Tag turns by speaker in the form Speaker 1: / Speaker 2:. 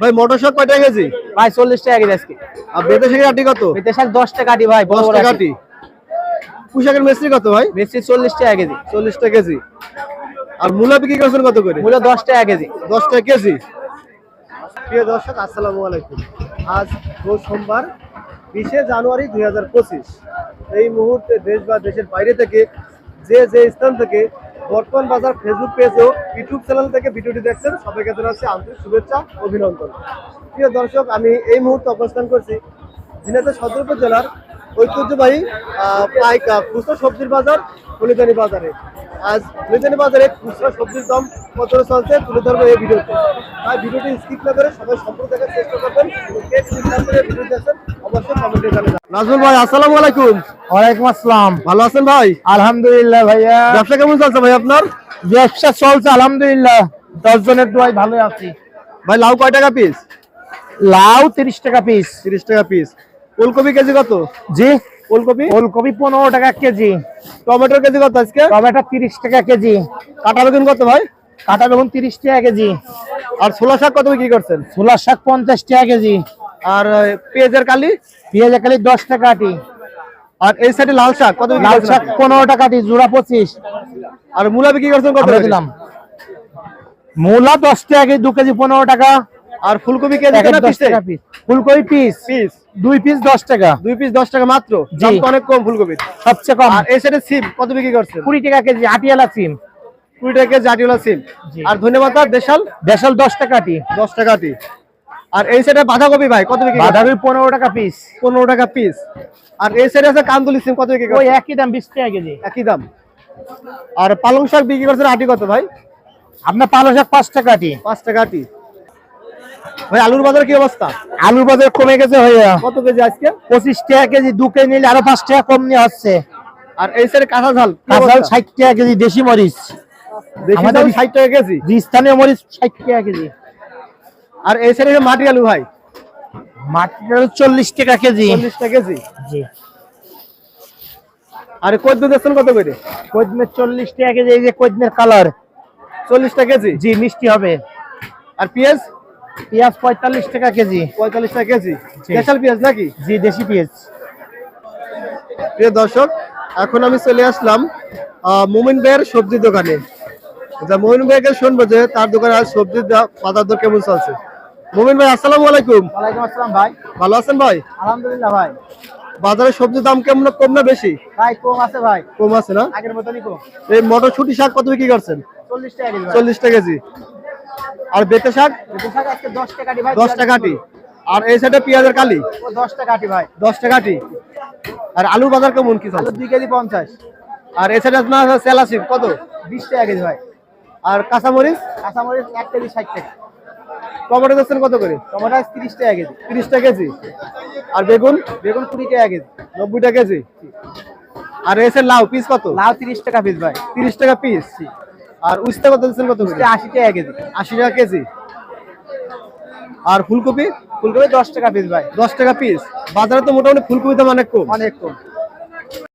Speaker 1: ভাই মটর শাক কয়টা কেজি?
Speaker 2: ভাই চল্লিশ টাকা কেজি আজকে।
Speaker 1: আর বেতে শাকের আটি কত?
Speaker 2: বেতে শাক দশ টাকা আটি ভাই বড়
Speaker 1: দশ টাকা
Speaker 2: আটি।
Speaker 1: পুঁশাকের মিস্ত্রি কত ভাই?
Speaker 2: বেশি চল্লিশ টাকা কেজি।
Speaker 1: চল্লিশ টাকা কেজি। আর মূলা বিক্রি করছেন কত করে?
Speaker 2: মূল্য দশ টাকা কেজি।
Speaker 1: দশ টাকা কেজি। প্রিয় দর্শক আসসালামু আলাইকুম। আজ রোজ সোমবার বিশে জানুয়ারি দুই হাজার পঁচিশ। এই মুহূর্তে দেশ বা দেশের বাইরে থেকে যে যে স্থান থেকে বর্তমান বাজার ফেসবুক পেজ ও ইউটিউব চ্যানেল থেকে ভিডিওটি দেখছেন। সবাইকে জানাচ্ছি আন্তরিক শুভেচ্ছা, অভিনন্দন। প্রিয় দর্শক, আমি এই মুহূর্তে অবস্থান করছি ঝিনাইদহ সদরপুর জেলার ঐতিহ্যবাহী পাইকা খুচরা সবজির বাজার হলিদানি বাজারে। আজ হলিদানি বাজারে খুচরা সবজির দাম কত চলছে তুলে ধরবো এই ভিডিওতে। তাই ভিডিওটি স্কিপ না করে সবাই সম্পূর্ণ দেখার চেষ্টা করবেন। ভিডিও দেখছেন, অবশ্যই কমেন্টে জানাবেন। নাজমুল ভাই, আসসালামু আলাইকুম।
Speaker 2: ওয়ালাইকুম আসসালাম।
Speaker 1: ভালো আছেন ভাই?
Speaker 2: আলহামদুলিল্লাহ ভাইয়া।
Speaker 1: ব্যবসা কেমন চলছে ভাই আপনার?
Speaker 2: ব্যবসা চলছে আলহামদুলিল্লাহ। দশ জনের দোয়াই ভালো আছি।
Speaker 1: ভাই লাউ কয় টাকা পিস
Speaker 2: লাউ তিরিশ টাকা পিস
Speaker 1: তিরিশ টাকা পিস ফুলকপি কেজি কত?
Speaker 2: জি।
Speaker 1: ফুলকপি
Speaker 2: ফুলকপি পনেরো টাকা কেজি।
Speaker 1: টমেটোর কেজি কত আজকে?
Speaker 2: টমেটো তিরিশ টাকা কেজি।
Speaker 1: কাটা বেগুন কত ভাই?
Speaker 2: কাঁটা বেগুন তিরিশ টাকা কেজি।
Speaker 1: আর ছোলা শাক কত বিক্রি করছেন?
Speaker 2: ছোলা শাক পঞ্চাশ টাকা কেজি।
Speaker 1: আর পেঁয়াজের কালি?
Speaker 2: পেঁয়াজ কালি দশ টাকা আটি।
Speaker 1: আর এই সাইডে লাল শাক কত
Speaker 2: লাল শাক পনেরো টাকা আটি জোড়া পঁচিশ।
Speaker 1: আর মূলা বিক্রি করছেন কত
Speaker 2: দিলাম। মূলা দশ টাকা কেজি দু কেজি পনেরো টাকা।
Speaker 1: আর ফুলকপি কেজি পিসে?
Speaker 2: ফুলকপি পিস।
Speaker 1: পিস।
Speaker 2: দুই পিস দশ টাকা।
Speaker 1: দুই পিস দশ টাকা মাত্র? দাম অনেক কম ফুলকপি।
Speaker 2: সবচেয়ে কম।
Speaker 1: আর এই সাইডে সিম কত বিক্রি করছেন?
Speaker 2: কুড়ি টাকা কেজি আটিয়ালা সিম।
Speaker 1: কুড়ি টাকা জাটিওলা সিম। আর ধন্যবাদ আর দেশাল?
Speaker 2: দশ টাকা
Speaker 1: দশ টাকা। আর এই সাইডে বাঁধাকপি ভাই কত বিক্রি
Speaker 2: বাঁধাকপি পনেরো টাকা পিস
Speaker 1: পনেরো টাকা পিস আর এই সাইডে আছে কান্দুলি সিম কত বিক্রি
Speaker 2: ওই একই দাম বিশ টাকা কেজি।
Speaker 1: একই দাম। আর পালং শাক বিক্রি করছেন আটি কত ভাই?
Speaker 2: আপনার পালং শাক পাঁচ টাকা আটি।
Speaker 1: পাঁচ টাকা আটি। ভাই আলুর বাজার কি অবস্থা?
Speaker 2: আলুর বাজার কমে গেছে ভাইয়া।
Speaker 1: কত কেজি আজকে?
Speaker 2: পঁচিশ টাকা কেজি দু কেজি নিলে আরও পাঁচ টাকা কম নিয়ে হচ্ছে
Speaker 1: আর এই সাইডে কাঁচা ঝাল কি
Speaker 2: কাঁচাল
Speaker 1: অবস্থা?
Speaker 2: ষাট টাকা কেজি দেশি মরিচ। আমাদের-
Speaker 1: ষাট টাকা কেজি?
Speaker 2: স্থানীয় মরিচ ষাট টাকা কেজি।
Speaker 1: আর এই সাইডে মাটি আলু ভাই।
Speaker 2: মাটির চল্লিশ টাকা কেজি।
Speaker 1: চল্লিশ টাকা কেজি?
Speaker 2: জি।
Speaker 1: আর কদ্দু দেখছেন কত করে?
Speaker 2: কদমের চল্লিশ টাকা কেজি এই যে কদমের কালার।
Speaker 1: চল্লিশ টাকা কেজি?
Speaker 2: জি মিষ্টি হবে।
Speaker 1: আর পেঁয়াজ?
Speaker 2: পেঁয়াজ পঁয়তাল্লিশ টাকা কেজি।
Speaker 1: পঁয়তাল্লিশ টাকা কেজি। স্পেশাল পেঁয়াজ নাকি?
Speaker 2: জি দেশি পেঁয়াজ।
Speaker 1: প্রিয় দর্শক এখন আমি চলে আসলাম মুমিন ভাইয়ের সবজি দোকানে। যা মুমিন ভাইকে শুনব যে তার দোকানে আজ সবজির দা- বাজার দর কেমন চলছে। মুমিন ভাই আসসালামু আলাইকুম।
Speaker 2: ওয়ালাইকুম আসসালাম ভাই।
Speaker 1: ভালো আছেন ভাই?
Speaker 2: আলহামদুলিল্লাহ ভাই।
Speaker 1: বাজারে সবজির দাম কেমন কম না বেশি?
Speaker 2: ভাই কম আছে ভাই।
Speaker 1: কম আছে না?
Speaker 2: আগের মতনই কম।
Speaker 1: এই মটরশুটি শাক কত বিক্রি করছেন?
Speaker 2: চল্লিশ টাকা কেজি ভাই।
Speaker 1: চল্লিশ টাকা কেজি। আর বেতে শাক?
Speaker 2: বেগুন শাক আজকে দশ টাকা আটি ভাই।
Speaker 1: দশ টাকা আটি আর এই সাইডে পেঁয়াজের কালি?
Speaker 2: ও দশ টাকা আটি ভাই।
Speaker 1: দশ টাকা আটি আর আলুর বাজার কেমন কি
Speaker 2: আলু
Speaker 1: চলছে
Speaker 2: দুই কেজি পঞ্চাশ।
Speaker 1: আর এই সাইডে আপনার কত?
Speaker 2: বিশ টাকা কেজি ভাই।
Speaker 1: আর কাঁচামরিচ?
Speaker 2: কাঁচামরিচ এক কেজি ষাট টাকা।
Speaker 1: টমেটো দিচ্ছেন কত করে?
Speaker 2: টমেটো তিরিশ টাকা কেজি।
Speaker 1: তিরিশ টাকা কেজি। আর বেগুন?
Speaker 2: বেগুন কুড়ি টাকা কেজি।
Speaker 1: নব্বই টাকা কেজি। আর এসে লাউ পিস কত?
Speaker 2: লাউ তিরিশ টাকা পিস ভাই।
Speaker 1: তিরিশ টাকা পিস আর উস্তা কত দিচ্ছেন কত করে?
Speaker 2: আশি টাকা কেজি।
Speaker 1: আশি টাকা কেজি। আর ফুলকপি?
Speaker 2: ফুলকপি দশ টাকা পিস ভাই।
Speaker 1: দশ টাকা পিস বাজারে তো মোটামুটি ফুলকপি দাম অনেক কম।
Speaker 2: অনেক কম।